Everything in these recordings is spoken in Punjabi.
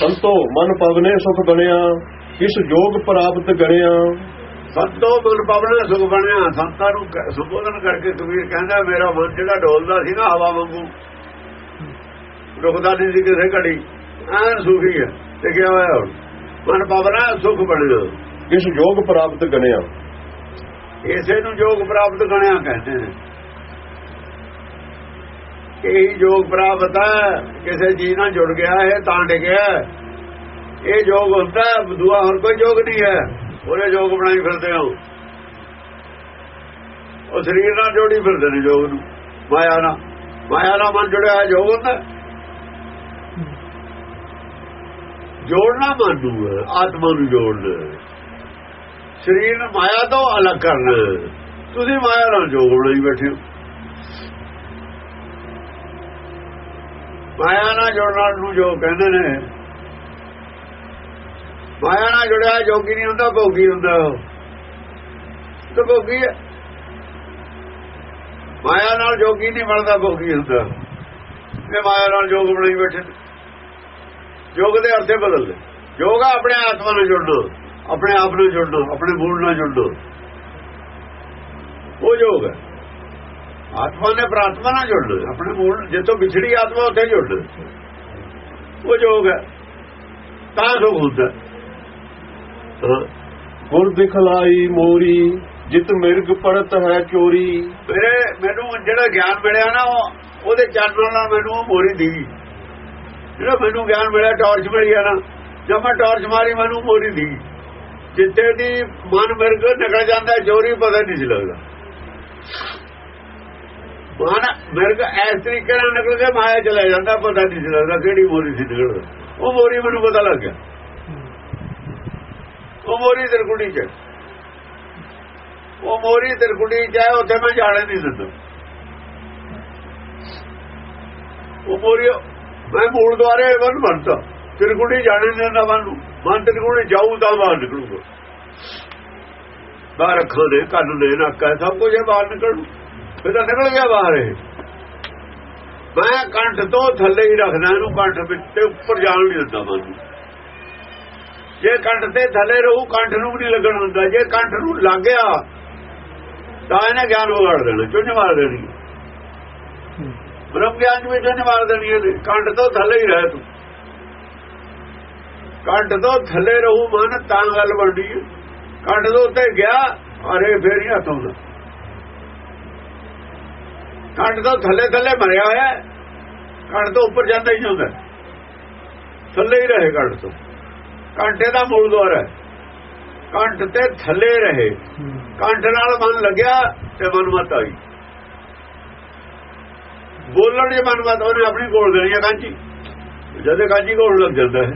ਸੰਤੋ ਮਨ ਪਵਨੇ ਸੁਖ ਬਣਿਆ ਇਸ ਜੋਗ ਪ੍ਰਾਪਤ ਗਣਿਆ ਸੰਤੋ ਮਨ ਪਵਨਾ ਸੁਖ ਬਣਿਆ ਸੰਤਾਂ ਨੂੰ ਸੰਬੋਧਨ ਕਰਕੇ ਕਬੀਰ ਕਹਿੰਦਾ ਮੇਰਾ ਮਨ ਜਿਹੜਾ ਡੋਲਦਾ ਸੀ ਨਾ ਹਵਾ ਵਾਂਗੂ ਰੁਕਦਾ ਨਹੀਂ ਸੀ ਕਿਸੇ ਘੜੀ ਐਨ ਸੁਖੀ ਹੈ ਤੇ ਕਿਹਾ ਹੋਇਆ ਮਨ ਪਵਨਾ ਸੁਖ ਬਣਿਆ। ਇਸ ਜੋਗ ਪ੍ਰਾਪਤ ਗਣਿਆ ਇਸੇ ਨੂੰ ਯੋਗ ਪ੍ਰਾਪਤ ਗਣਿਆ ਕਹਿੰਦੇ ਨੇ। ਇਹੀ ਯੋਗ ਪ੍ਰਾਪਤ ਹੈ। ਕਿਸੇ ਚੀਜ਼ ਨਾਲ ਜੁੜ ਗਿਆ ਹੈ ਤਾਂ ਟਿਕਿਆ ਇਹ ਯੋਗ ਹੁੰਦਾ ਦੂਆ ਹੋਰ ਕੋਈ ਯੋਗ ਨਹੀਂ ਹੈ। ਉਹਨੇ ਯੋਗ ਬਣਾਈ ਫਿਰਦੇ ਹੋ। ਉਹ ਸਰੀਰ ਨਾਲ ਜੋੜੀ ਫਿਰਦੇ ਨੇ ਯੋਗ ਨੂੰ। ਮਾਇਆ ਨਾਲ। ਮਾਇਆ ਨਾਲ ਮਨ ਜੁੜਿਆ ਹੈ, ਯੋਗ ਹੁੰਦਾ ਜੋੜਨਾ ਮਨ ਨੂੰ ਆਤਮਾ ਨੂੰ ਜੋੜਨਾ ਸਰੀਰ ਨੂੰ ਮਾਇਆ ਤੋਂ ਅਲੱਗ ਕਰਨਾ ਤੁਸੀਂ ਮਾਇਆ ਨਾਲ ਜੋਗ ਬਣਾਈ ਬੈਠੇ ਹੋ। ਮਾਇਆ ਨਾਲ ਜੁੜਨ ਨੂੰ ਜੋ ਕਹਿੰਦੇ ਨੇ। ਮਾਇਆ ਨਾਲ ਜੁੜਿਆ ਜੋਗੀ ਨਹੀਂ ਹੁੰਦਾ, ਭੋਗੀ ਹੁੰਦਾ ਉਹ। ਤਾਂ ਭੋਗੀ ਹੈ। ਮਾਇਆ ਨਾਲ ਜੋਗੀ ਨਹੀਂ ਬਣਦਾ, ਭੋਗੀ ਹੁੰਦਾ। ਇਹ ਮਾਇਆ ਨਾਲ ਜੋਗ ਬਣਾਈ ਬੈਠੇ ਨੇ। ਜੋਗ ਦੇ ਅਰਥੇ ਬਦਲਦੇ ਜੋਗ ਆ ਆਪਣੇ ਆਤਮਾ ਨਾਲ ਜੁੜਨਾ ਆਪਣੇ ਆਪ ਨਾਲ ਜੁੜਨਾ ਆਪਣੇ ਮੂਲ ਨਾਲ ਜੁੜਨਾ ਉਹ ਜੋਗ ਹੈ। ਆਤਮਾ ਨੇ ਪ੍ਰਾਤਮਾ ਨਾਲ ਜੁੜਨਾ ਆਪਣੇ ਮੂਲ ਜਿੱਥੋਂ ਵਿਛੜੀ ਆਤਮਾ ਉੱਥੇ ਜੁੜਨਾ ਉਹ ਜੋਗ ਹੈ। ਤਾਂ ਸੁਖ ਹੁੰਦਾ ਗੁਰ ਦਿਖਲਾਈ ਮੋਰੀ ਜਿਤ ਮਿਰਗ ਪੜਤ ਹੈ ਚੋਰੀ। ਮੇਰੇ ਮੈਨੂੰ ਜਿਹੜਾ ਗਿਆਨ ਮਿਲਿਆ ਨਾ ਉਹ ਉਹਦੇ ਚਾਨਣ ਨਾਲ ਮੈਨੂੰ ਉਹ ਮੋਰੀ ਦੀ। ਜਿਹੜਾ ਮੈਨੂੰ ਗਿਆਨ ਮਿਲਿਆ ਟਾਰਚ ਮਿਲੀ ਆ ਨਾ ਜਦ ਮੈਂ ਟਾਰਚ ਮਾਰੀ ਮੈਨੂੰ ਮੋਰੀ ਦੀ। ਜਿੱਤੇ ਦੀ ਮਨ ਮਿਰਗ ਨਿਕਲ ਜਾਂਦਾ ਚੋਰੀ ਪਤਾ ਨਹੀਂ ਲੱਗਦਾ। ਮਨ ਮਿਰਗ ਇਸ ਤਰੀਕੇ ਨਾਲ ਨਿਕਲ ਕੇ ਮਾਇਆ ਚਲਾ ਜਾਂਦਾ, ਪਤਾ ਨਹੀਂ ਸੀ ਲੱਗਦਾ ਕਿਹੜੀ ਮੋਰੀ ਸੀ ਨਿਕਲਦਾ ਉਹ ਮੋਰੀ ਮੈਨੂੰ ਪਤਾ ਲੱਗ ਗਿਆ। ਉਹ ਮੋਰੀ ਤਿਰਕੁੜੀ ਚ ਉਹ ਮੋਰੀ ਤਿਰਕੁੜੀ ਚ ਹੈ, ਉੱਥੇ ਮੈਂ ਜਾਣੇ ਨਹੀਂ ਦਿੰਦਾ। ਉਹ ਮੋਰੀ, ਮੈਂ ਮੂਲ ਦੁਆਰੇ ਵਨ ਬਣਦਾ ਤਿਰਕੁੜੀ ਜਾਣੇ ਨਹੀਂ ਦਿੰਦਾ ਮਨ ਨੂੰ। ਮਨ ਤਿਰਕੁੜੀ ਜਾਊ ਤਾਂ ਬਾਹਰ ਨਿਕਲੂਗਾ। ਬਾਹਰ ਅੱਖਾਂ ਦੇ, ਕੰਨ ਦੇ, ਨੱਕ ਹੈ, ਸਭ ਕੁਝ ਇਹ ਬਾਹਰ ਨਿਕਲੂ। ਫਿਰ ਨਿਕਲ ਗਿਆ ਬਾਹਰ ਇਹ। ਮੈਂ ਕੰਠ ਤੋਂ ਥੱਲੇ ਹੀ ਰੱਖਦਾ, ਇਹਨੂੰ ਕੰਠ ਵਿੱਚ ਉੱਪਰ ਜਾਣ ਨਹੀਂ ਦਿੰਦਾ ਮਨ ਜੇ ਕੰਠ ਤੇ ਥੱਲੇ ਰਹੂ, ਕੰਠ ਨੂੰ ਵੀ ਨਹੀਂ ਲੱਗਣ ਹੁੰਦਾ। ਜੇ ਕੰਠ ਨੂੰ ਲੱਗ ਗਿਆ, ਤਾਂ ਇਹਨੇ ਗਿਆਨ ਵਿਗਾੜ ਦੇਣਾ, ਚੁੰਝ ਮਾਰ ਦੇਣੀ। ਬ੍ਰਹਮ ਗਿਆਨ ਵਿੱਚ ਚੁੰਝ ਮਾਰ ਦੇਣੀ ਇਹਨੇ ਕੰਠ ਤੋਂ ਥੱਲੇ ਹੀ ਰਹਿ ਤੂੰ। ਕੰਠ ਤੋਂ ਥੱਲੇ ਰਹੂ ਮਨ, ਤਾਂ ਗੱਲ ਬਣਦੀ ਹੈ। ਕੰਠ ਤੋਂ ਉੱਤੇ ਗਿਆ, ਅਰੇ ਫੇਰ ਹੀ ਹੱਥੋਂ ਦਾ ਕੰਠ ਤੋਂ ਥੱਲੇ ਥੱਲੇ ਮਰਿਆ ਹੋਇਆ ਹੈ। ਤੋਂ ਉੱਪਰ ਜਾਂਦਾ ਹੀ ਨਹੀਂ ਹੁੰਦਾ। ਥੱਲੇ ਹੀ ਰਹੇ ਕੰਠ ਤੋਂ। ਕੰਠੇ ਦਾ ਮੂਲ ਦਵਾਰ ਹੈ। ਕੰਠ ਤੇ ਥੱਲੇ ਰਹੇ। ਕੰਠ ਨਾਲ ਮਨ ਲੱਗਿਆ ਤੇ ਮਨ ਮਤ ਆਈ। ਬੋਲਣ ਜੇ ਮਨ ਮਤ ਉਹਨੇ ਆਪਣੀ ਕੋਲ ਦੇਣੀ ਹੈ ਕਾਂਚੀ ਜਦੇ ਕਾਂਚੀ ਕੋਲ ਲੱਗ ਜਾਂਦਾ ਹੈ।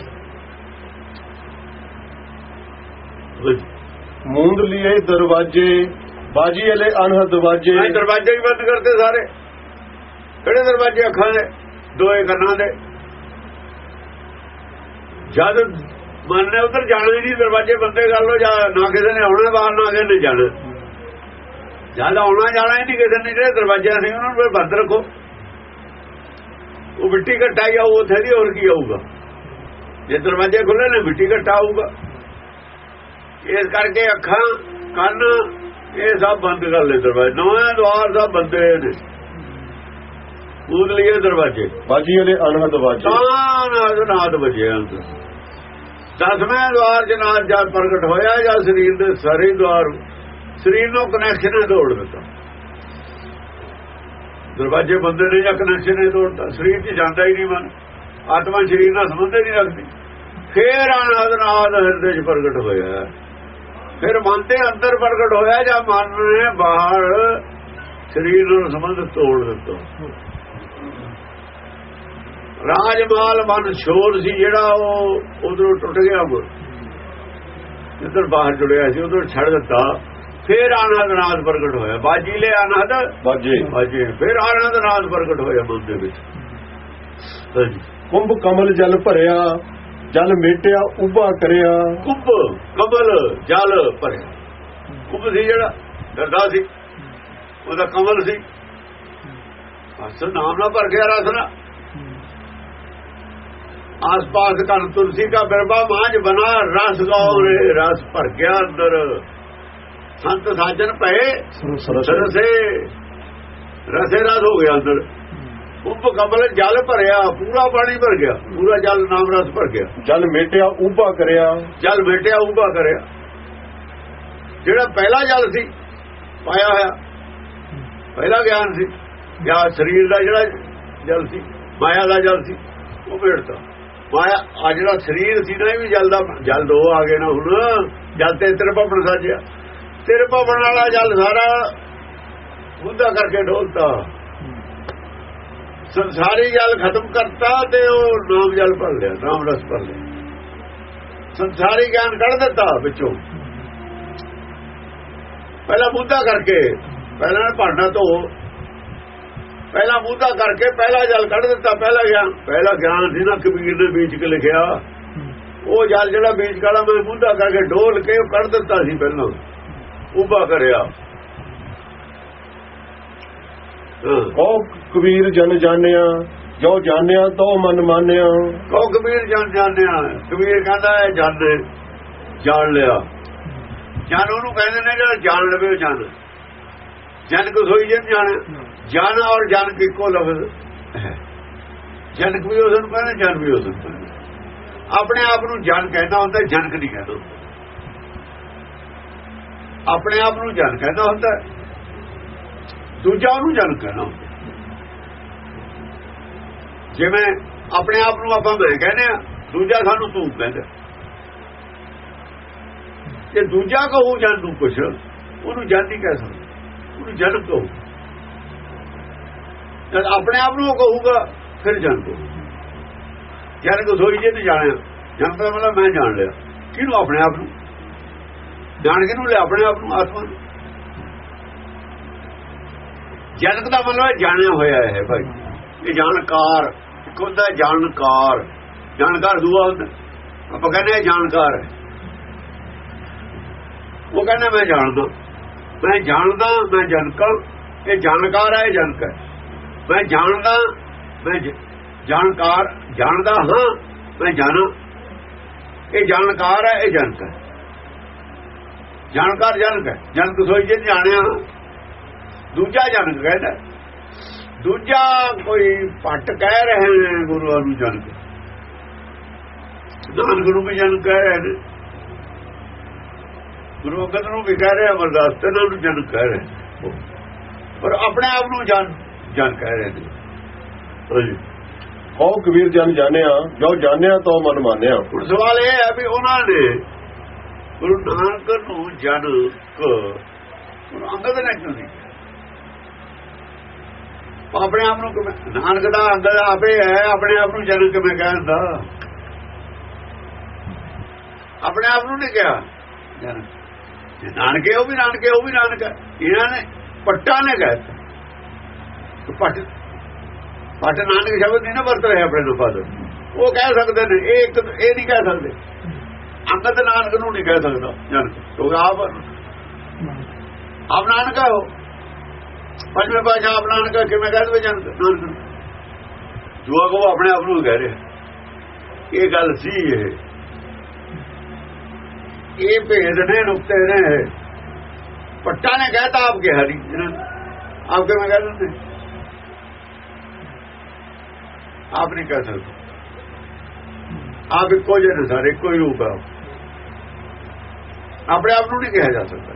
ਮੂੰਦ ਲਿਏ ਦਰਵਾਜੇ। ਬਾਜੀ ਵਾਲੇ ਅਨਹਦ ਦਰਵਾਜੇ। ਮੈਂ ਦਰਵਾਜ਼ੇ ਵੀ ਬੰਦ ਕਰਤੇ ਸਾਰੇ। ਕਿਹੜੇ ਦਰਵਾਜ਼ੇ ਅੱਖਾਂ ਦੇ? ਦੋਏ ਕੰਨਾਂ ਦੇ। ਜਦ ਮਨ ਨੇ ਉਧਰ ਜਾਣਾ ਹੀ ਨਹੀਂ, ਦਰਵਾਜ਼ੇ ਬੰਦੇ ਕਰ ਲੋ ਜਾਂ ਨਾ ਕਿਸੇ ਨੇ ਆਉਣਾ ਬਾਹਰ, ਨਾ ਕਿਸੇ ਨੇ ਜਾਣਾ। ਜਦ ਆਉਣਾ ਜਾਣਾ ਹੀ ਨਹੀਂ, ਕਿਸੇ ਨੇ ਜਿਹੜੇ ਦਰਵਾਜ਼ੇ ਸੀ, ਉਹਨਾਂ ਨੂੰ ਫਿਰ ਬੰਦ ਰੱਖੋ। ਉਹ ਮਿੱਟੀ ਘਟਾ ਹੀ ਆਊ, ਉੱਥੇ ਦੀ ਹੋਰ ਕੀ ਆਊਗਾ? ਜੇ ਦਰਵਾਜ਼ੇ ਖੁੱਲੇ ਨੇ, ਮਿੱਟੀ ਘਟਾ ਆਊਗਾ। ਇਸ ਕਰਕੇ ਅੱਖਾਂ, ਕੰਨ ਇਹ ਸਭ ਬੰਦ ਕਰ ਲੈ ਦਰਵਾਜ਼ੇ। ਨਵੇਂ ਦਵਾਰ ਸਭ ਬੰਦੇ ਨੇ। ਉਹਦੇ ਲਈ ਦਰਵਾਜ਼ੇ। ਬਾਜੀ ਵਾਲੇ ਅਨਹਦ ਦਰਵਾਜੇ। ਤਾਂ ਨਾਦ ਵਜੇ ਅੰਦਰ ਦਸਵੇਂ ਦਵਾਰ ਨਾਦ ਜਦ ਪ੍ਰਗਟ ਹੋਇਆ ਜਾਂ ਸਰੀਰ ਦੇ ਸਾਰੇ ਦਵਾਰ ਸਰੀਰ ਨੂੰ ਕਨੈਕਸ਼ਨ ਤੋੜ ਦਿੱਤਾ। ਦਰਵਾਜ਼ੇ ਬੰਦੇ ਨੇ ਜਾਂ ਕਨੈਕਸ਼ਨ ਨੇ ਤੋੜਤਾ। ਸਰੀਰ 'ਚ ਜਾਂਦਾ ਹੀ ਨਹੀਂ ਮਨ। ਆਤਮਾ ਸਰੀਰ ਨਾਲ ਸੰਬੰਧ ਨਹੀਂ ਰੱਖਦੀ। ਫੇਰ ਆਨੰਦ ਨਾਦ ਹਿਰਦੇ 'ਚ ਪ੍ਰਗਟ ਹੋਇਆ। ਫਿਰ ਮਨ ਦੇ ਅੰਦਰ ਪ੍ਰਗਟ ਹੋਇਆ ਜਾਂ ਮਨ ਨੇ ਬਾਹਰ ਸਰੀਰ ਨਾਲ ਸੰਬੰਧ ਤੋੜ ਦਿੱਤਾ। ਰਾਜਮਾਲ ਮਨ ਸ਼ੋਰ ਸੀ ਜਿਹੜਾ ਉਹ ਉਧਰੋਂ ਟੁੱਟ ਗਿਆ ਉਹ। ਜਿੱਧਰ ਬਾਹਰ ਜੁੜਿਆ ਸੀ ਉਧਰ ਛੱਡ ਦਿੱਤਾ। ਫਿਰ ਆਨੰਦ ਨਾਦ ਪ੍ਰਗਟ ਹੋਇਆ। ਬਾਜੀ ਲੈ ਆਨੰਦ? ਬਾਜੇ। ਬਾਜੀ। ਫਿਰ ਆਨੰਦ ਨਾਦ ਪ੍ਰਗਟ ਹੋਇਆ ਮਨ ਦੇ ਵਿੱਚ ਕੁੰਭ ਕਮਲ ਜਲ ਭਰਿਆ। ਜਲ ਮੇਟਿਆ ਉਭਾ ਕਰਿਆ। ਕੁੰਭ ਕਮਲ ਜਲ ਭਰਿਆ। ਕੁੰਭ ਸੀ ਜਿਹੜਾ ਦਰਦਾ ਸੀ। ਉਹਦਾ ਕਮਲ ਸੀ। ਅਸ ਨਾਮ ਨਾਲ ਭਰ ਗਿਆ ਰਸ ਨਾਲ। ਆਸ ਪਾਸ ਕਰ ਤੁਲਸੀ ਕਾ ਬਿਰਬਾ ਮਾਝ ਬਨਾ ਰਸ ਗਾਉ ਰੇ ਰਸ ਭਰ ਗਿਆ ਅੰਦਰ। ਸੰਤ ਸਾਜਨ ਪਏ ਰਸੇ ਰਸੇ ਰਸ ਹੋ ਗਿਆ ਅੰਦਰ। ਉਪ ਕਮਲ ਜਲ ਭਰਿਆ ਪੂਰਾ ਪਾਣੀ ਭਰ ਗਿਆ ਪੂਰਾ ਜਲ ਨਾਮ ਰਸ ਭਰ ਗਿਆ। ਜਲ ਮੇਟਿਆ ਉਭਾ ਕਰਿਆ। ਜਲ ਬੇਟਿਆ ਉਭਾ ਕਰਿਆ। ਜਿਹੜਾ ਪਹਿਲਾ ਜਲ ਸੀ ਪਾਇਆ ਹੋਇਆ ਪਹਿਲਾ ਗਿਆਨ ਸੀ। ਜਾਂ ਸਰੀਰ ਦਾ ਜਿਹੜਾ ਜਲ ਸੀ ਮਾਇਆ ਦਾ ਜਲ ਸੀ ਉਹ ਭੇੜਤਾ ਮਾਇਆ ਆ ਜਿਹੜਾ ਸਰੀਰ ਸੀ ਨਾ ਇਹ ਵੀ ਜਲ ਦਾ ਜਲ ਦੋ ਆ ਗਏ ਨਾ ਹੁਣ। ਜਲ ਤੇ ਤੇਰੇ ਭਵਨ ਸਾਜਿਆ। ਤੇਰੇ ਭਵਨ ਵਾਲਾ ਜਲ ਸਾਰਾ ਬੁੱਧਾ ਕਰਕੇ ਢੋਲਤਾ ਸੰਸਾਰੀ ਜਲ ਖਤਮ ਕਰਤਾ ਤੇ ਉਹ ਨਾਮ ਜਲ ਭਰ ਲਿਆ ਨਾਮ ਰਸ ਭਰ ਲਿਆ। ਸੰਸਾਰੀ ਗਿਆਨ ਕੱਢ ਦਿੱਤਾ ਵਿੱਚੋਂ। ਪਹਿਲਾਂ ਮੁੱਦਾ ਕਰਕੇ, ਪਹਿਲਾਂ ਭਾਂਡਾ ਧੋ ਪਹਿਲਾਂ ਮੁੱਦਾ ਕਰਕੇ ਪਹਿਲਾ ਜਲ ਕੱਢ ਦਿੱਤਾ, ਪਹਿਲਾ ਗਿਆਨ। ਪਹਿਲਾ ਗਿਆਨ ਸੀ ਨਾ ਕਬੀਰ ਨੇ ਬੀਜ ਕੇ ਲਿਖਿਆ। ਉਹ ਜਲ ਜਿਹੜਾ ਬੀਜ ਕਾਲਾ ਮੈਂ ਮੁੱਦਾ ਕਰਕੇ ਡੋਲ ਕੇ ਉਹ ਕੱਢ ਦਿੱਤਾ ਸੀ ਪਹਿਲਾਂ। ਉਭਾ ਕਰਿਆ। ਹਾਂ। ਕਬੀਰ ਜਨ ਜਾਣਿਆ, ਜੋ ਜਾਣਿਆ ਤੋ ਮਨ ਮਾਨਿਆ। ਕਹੋ ਕਬੀਰ ਜਾਣ ਜਾਣਿਆ, ਕਬੀਰ ਕਹਿੰਦਾ ਹੈ ਜਾਣੇ ਜਾਣ ਲਿਆ। ਜਨ ਉਹਨੂੰ ਕਹਿੰਦੇ ਨੇ ਜਿਹੜਾ ਜਾਣ ਲਵੇ ਉਹ ਜਨ। ਜਨ ਕੋ ਸੋਈ ਜਨ ਜਾਣ। ਜਨ ਔਰ ਜਨ ਕੀ ਕੋ ਲਫ਼ਜ਼ ਹੈ। ਜਨਕ ਵੀ ਉਸ ਨੂੰ ਕਹਿੰਦੇ, ਜਨ ਵੀ ਉਸ ਨੂੰ ਕਹਿੰਦੇ। ਆਪਣੇ ਆਪ ਨੂੰ ਜਨ ਕਹਿੰਦਾ ਹੁੰਦਾ, ਜਨਕ ਨਹੀਂ ਕਹਿੰਦਾ ਹੁੰਦਾ। ਆਪਣੇ ਆਪ ਨੂੰ ਜਨ ਕਹਿੰਦਾ ਹੁੰਦਾ। ਦੂਜਾ ਉਹਨੂੰ ਜਨ ਕਹਿੰਦਾ ਹੁੰਦਾ। ਜਿਵੇਂ ਆਪਣੇ ਆਪ ਨੂੰ ਆਪਾਂ ਮੈਂ ਕਹਿੰਦੇ ਆ ਦੂਜਾ ਸਾਨੂੰ ਤੂੰ ਕਹਿੰਦਾ ਜੇ ਦੂਜਾ ਕਹੂ ਜਨ ਨੂੰ ਕੁਛ, ਉਹਨੂੰ ਜਨ ਨਹੀਂ ਕਹਿ ਸਕਦਾ, ਉਹਨੂੰ ਜਨ ਕਹੂ। ਜਦ ਆਪਣੇ ਆਪ ਨੂੰ ਉਹ ਕਹੂਗਾ, ਫਿਰ ਜਨ ਕਹੂ। ਜਨ ਕੋ ਸੋਈ ਜੇ ਤੇ ਜਾਣਿਆ। ਜਨ ਦਾ ਮਤਲਬ ਮੈਂ ਜਾਣ ਲਿਆ। ਕਿਹਨੂੰ ਆਪਣੇ ਆਪ ਨੂੰ? ਜਾਣ ਕੇ ਨੂੰ ਲਿਆ? ਆਪਣੇ ਆਪ ਨੂੰ, ਆਤਮਾ ਨੂੰ। ਜਨਕ ਦਾ ਮਤਲਬ ਹੈ ਜਾਣਿਆ ਹੋਇਆ ਹੈ ਭਾਈ। ਇਹ ਜਾਣਕਾਰ। ਇੱਕ ਹੁੰਦਾ ਜਾਣਕਾਰ ਜਾਣਕਾਰ ਦੂਆ ਹੁੰਦਾ। ਆਪਾਂ ਕਹਿੰਦੇ ਹਾਂ ਜਾਣਕਾਰ। ਹੈ ਉਹ ਕਹਿੰਦਾ ਮੈਂ ਜਾਣਦਾ। ਮੈਂ ਜਾਣਦਾ, ਮੈਂ ਜਨਕ ਇਹ ਜਾਣਕਾਰ ਹੈ ਇਹ ਜਨਕ ਹੈ ਮੈਂ ਜਾਣਦਾ, ਮੈਂ ਜਾਣਕਾਰ, ਜਾਣਦਾ ਹਾਂ, ਮੈਂ ਜਾਣਾ। ਇਹ ਜਾਣਕਾਰ ਹੈ ਇਹ ਜਨਕ ਹੈ ਜਾਣਕਾਰ ਜਨਕ ਹੈ। ਜਨਕ ਸੋਈ ਜੇ ਜਾਣਿਆ। ਦੂਜਾ ਜਨਕ ਕਹਿੰਦਾ। ਦੂਜਾ ਕੋਈ ਪੱਟ ਕਹਿ ਰਹੇ ਨੇ ਗੁਰੂ ਨੂੰ ਜਨਕ। ਨਾਨਕ ਨੂੰ ਵੀ ਜਨਕ ਕਹਿ ਰਹੇ ਨੇ। ਗੁਰੂ ਅੰਗਦ ਨੂੰ ਵੀ ਕਹਿ ਰਹੇ ਅਮਰਦਾਸ ਤੇ ਨੂੰ ਜਨਕ ਕਹਿ ਰਹੇ ਪਰ ਆਪਣੇ ਆਪ ਨੂੰ ਜਨ ਜਨ ਕਹਿ ਰਹੇ ਨੇ। ਕਉ ਕਬੀਰ ਜਨ ਜਾਣਿਆ ਜੋ ਜਾਣਿਆ ਤੋ ਮਨ ਮਾਨਿਆ। ਹੁਣ ਸਵਾਲ ਇਹ ਹੈ ਵੀ ਉਹਨਾਂ ਨੇ ਗੁਰੂ ਨਾਨਕ ਨੂੰ ਜਨ ਗੁਰੂ ਅੰਗਦ ਨੇ ਕਿਉਂ ਨਹੀਂ? ਆਪਣੇ ਆਪ ਨੂੰ ਕਿਵੇਂ- ਨਾਨਕ ਦਾ ਅੰਗਦ ਆਪੇ ਹੈ, ਆਪਣੇ ਆਪ ਨੂੰ ਜਨ ਕਿਵੇਂ ਕਹਿੰਦਾ? ਆਪਣੇ ਆਪ ਨੂੰ ਨਹੀਂ ਕਿਹਾ। ਜਨ ਨਾਨਕੇ ਉਹ ਵੀ ਨਾਨਕੇ ਉਹ ਵੀ ਨਾਨਕ ਹੈ। ਇਹਨਾਂ ਨੇ ਪੱਟਾ ਨੇ ਕਹਿਤਾ ਤੇ ਪੱਟ ਪੱਟ ਨਾਨਕ ਸ਼ਬਦ ਨਹੀਂ ਨਾ ਵਰਤ ਰਹੇ ਆਪਣੇ ਨੂੰ ਫਾਦਰ ਉਹ ਕਹਿ ਸਕਦੇ ਨੇ, ਇਹ ਇੱਕ ਇਹ ਨਹੀਂ ਕਹਿ ਸਕਦੇ। ਅੰਗਦ ਨਾਨਕ ਨੂੰ ਨਹੀਂ ਕਹਿ ਸਕਦਾ। ਜਨ ਕਿਉਂਕਿ ਆਪ ਆਪ ਨਾਨਕ ਹੈ ਉਹ। ਪੰਜਵੇਂ ਪਾਸ਼ਾ ਆਪ ਨਾਨਕ ਕਿਵੇਂ ਕਹਿ ਦਵੇ ਨਾਨਕ? ਜੋ ਕੋ ਆਪਣੇ ਆਪ ਨੂੰ ਕਹਿ ਰਿਹਾ। ਇਹ ਗੱਲ ਸੀ ਇਹ। ਇਹ ਭੇਦ ਨੇ ਨੁਕਤੇ ਨੇ ਪੱਟਾ ਨੇ ਕਹਿਤਾ ਆਪ ਕੇ ਹਰੀ ਆਪ ਕਿਵੇਂ ਕਹਿ ਦਿੰਦੇ? ਆਪ ਨਹੀਂ ਕਹਿ ਸਕਦੇ। ਆਪ ਇੱਕੋ ਜਿਹੇ ਨੇ ਸਾਰੇ ਇੱਕੋ ਹੀ ਰੂਪ ਹੈ ਆਪਣੇ ਆਪ ਨੂੰ ਨਹੀਂ ਕਿਹਾ ਜਾ ਸਕਦਾ।